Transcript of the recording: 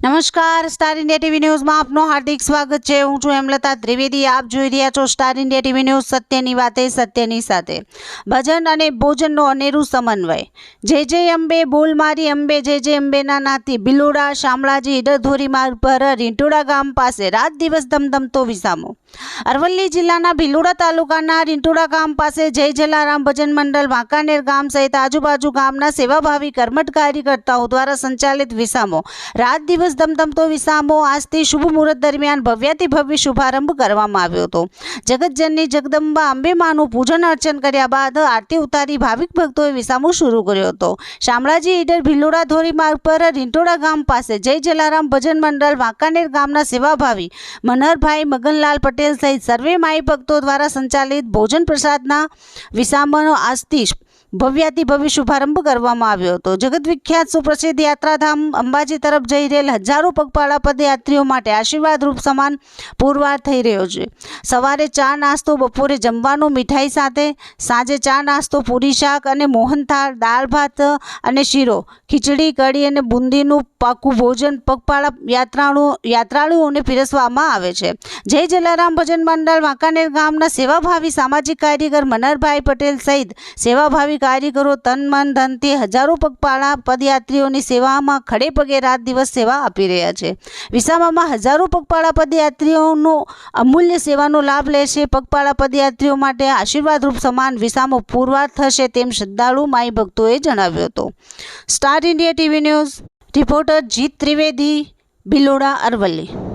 નમસ્કાર, star India TV ન્યૂઝમાં આપનું હાર્દિક સ્વાગત છે. હું છું હેમલતા ત્રિવેદી. આપ જોઈ રહ્યા છો સ્ટાર ઇન્ડિયા ટીવી ન્યૂઝ સત્યની વાતે, સત્યની સાથે. ભજન અને ભોજનનો અનેરું સમન્વય. જે જય અંબે, બોલ મારી અંબે જે જય અંબેના નાતી. બિલોડા, શામળાજી ઇડરધોરી માર્ગ પર રીંટોડા ગામ પાસે રાત દિવસ ધમધમતો વિસામો. અરવલ્લી જિલ્લાના ભિલોડા તાલુકાના રીંટોડા ગામ પાસે જય જલારામ ભજન મંડળ, વાંકાનેર ગામ સહિત આજુબાજુ ગામના સેવાભાવી કર્મઠ કાર્યકર્તાઓ દ્વારા સંચાલિત વિસામો. રાત દિવસ ધમધમતો વિસામો. આજથી શુભ મુહૂર્ત દરમિયાન ભવ્યાતિ ભવ્ય શુભારંભ કરવામાં આવ્યો હતો. જગતજનની જગદંબા અંબેમાનું પૂજન અર્ચન કર્યા બાદ આરતી ઉતારી ભાવિક ભક્તોએ વિસામો શરૂ કર્યો હતો. શામળાજી ઈડર ભિલોડા ધોરી માર્ગ પર રીંટોડા ગામ પાસે જય જલારામ ભજન મંડળ વાંકાનેર ગામના સેવાભાવી મનહરભાઈ મગનલાલ પટેલ સહિત સર્વે માઈ ભક્તો દ્વારા સંચાલિત ભોજન પ્રસાદના વિસામનો આજથી ભવ્યાતિ ભવ્ય શુભારંભ કરવામાં આવ્યો હતો. જગત વિખ્યાત સુપ્રસિદ્ધ યાત્રાધામ અંબાજી તરફ જઈ રહેલ હજારો પગપાળા પદયાત્રીઓ માટે આશીર્વાદરૂપ સમાન પુરવાર થઈ રહ્યો છે. સવારે ચા નાસ્તો, બપોરે જમવાનું, મીઠાઈ સાથે સાંજે ચા નાસ્તો, પૂરી શાક અને મોહનથાળ, દાળ ભાત અને શીરો, ખીચડી, કઢી અને બુંદીનું પાકું ભોજન, પગપાળા યાત્રાળુ યાત્રાળુઓને પીરસવામાં આવે છે. જય જલારામ, ભજન મંડળ, વાંકાનેર ગામના સેવાભાવી સામાજિક કાર્યકર મનરભાઈ પટેલ સહિત સેવાભાવી કાર્યકરો તન, મન ધનથી હજારો પગપાળા, પદયાત્રીઓની સેવામાં ખડે પગે રાત દિવસ સેવા આપી રહ્યા છે. વિસામામાં હજારો પગપાળા પદયાત્રીઓનો અમૂલ્ય સેવાનો લાભ લેશે પગપાળા પદયાત્રીઓ માટે આશીર્વાદરૂપ સમાન વિસામો પૂરવાર થશે તેમ શ્રદ્ધાળુ માઈ ભક્તોએ જણાવ્યો હતો. Star India TV news reporter Jeet Trivedi Bhiloda Aravalli.